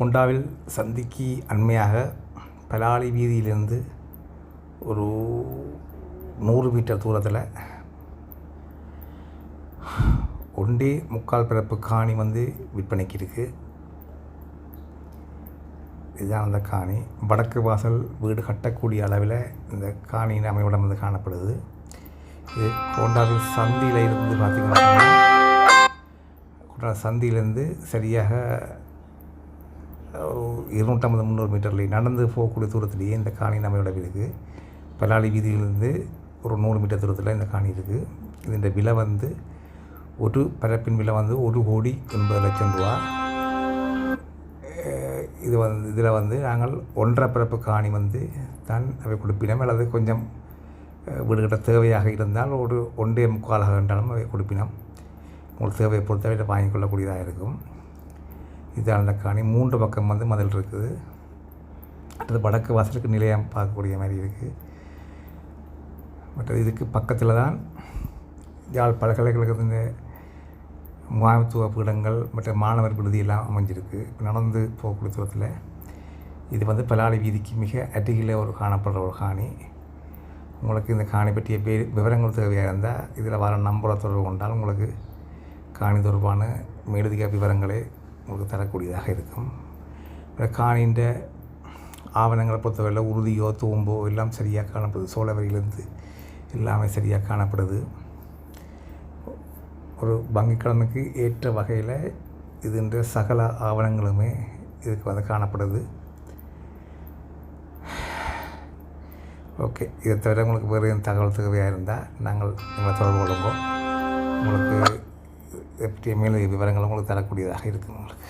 கொண்டாவில் சந்திக்கு அண்மையாக பலாலி வீதியிலிருந்து ஒரு நூறு மீட்டர் தூரத்தில் ஒன்றே முக்கால் பிறப்பு காணி வந்து விற்பனைக்கு இருக்குது இதுதான் அந்த காணி. வடக்கு வாசல் வீடு கட்டக்கூடிய அளவில் இந்த காணியின் அமைவிடம் வந்து காணப்படுது. இது கோண்டாவில் சந்தியில் இருந்து பார்த்திங்கன்னா சந்தியிலேருந்து சரியாக இருநூற்றம்பது முந்நூறு மீட்டரில் நடந்து போகக்கூடிய தூரத்திலேயே இந்த காணி நம்ம இருக்குது. பலாளி வீதியிலிருந்து ஒரு நூறு மீட்டர் தூரத்தில் இந்த காணி இருக்குது. இதன் விலை வந்து ஒரு பரப்பின் விலை வந்து ஒரு கோடி எண்பது லட்சம் ரூபா. இது வந்து இதில் வந்து நாங்கள் ஒன்றரை பிறப்பு காணி வந்து தான் அவை கொடுப்பினோம். அல்லது கொஞ்சம் வீடுகிட்ட தேவையாக இருந்தால் ஒரு ஒன்றே முக்காலாக இருந்தாலும் அவை கொடுப்பினோம். உங்களுக்கு தேவையை பொறுத்தவரை இதை வாங்கிக் கொள்ளக்கூடியதாக இருக்கும். இதான காணி மூன்று பக்கம் வந்து மதில் இருக்குது. அடுத்தது வடக்கு வாசலுக்கு நிலையம் பார்க்கக்கூடிய மாதிரி இருக்குது மற்ற இதுக்கு பக்கத்தில் தான் யாழ் பல்கலைக்கழகத்தின் முகாமைத்துவ பீடங்கள் மற்ற மாணவர் விடுதியெல்லாம் அமைஞ்சிருக்கு. இப்போ நடந்து போகக்கூடிய தூரத்தில் இது வந்து பலாளி வீதிக்கு மிக அருகில் ஒரு காணப்படுற ஒரு காணி. உங்களுக்கு இந்த காணி பற்றிய பே விவரங்கள் தேவையாக இருந்தால் இதில் வர நம்பரை தொடர்பு கொண்டால் உங்களுக்கு காணி தொடர்பான மேலதிக விவரங்களை உங்களுக்கு தரக்கூடியதாக இருக்கும். காணின்ற ஆவணங்களை பொறுத்தவரையில் உறுதியோ தூம்போ எல்லாம் சரியாக காணப்படுது. சோழவரியிலேருந்து எல்லாமே சரியாக காணப்படுது. ஒரு வங்கிக் ஏற்ற வகையில் இதுன்ற சகல ஆவணங்களுமே இதுக்கு வந்து காணப்படுது. ஓகே இதை தவிர உங்களுக்கு வேறு தகவல் தேவையாக இருந்தால் நாங்கள் எங்களை தொடர்பு கொள்ளுங்க. உங்களுக்கு பற்றிய மேலும் விவரங்கள் உங்களுக்கு தரக்கூடியதாக இருக்கும் உங்களுக்கு.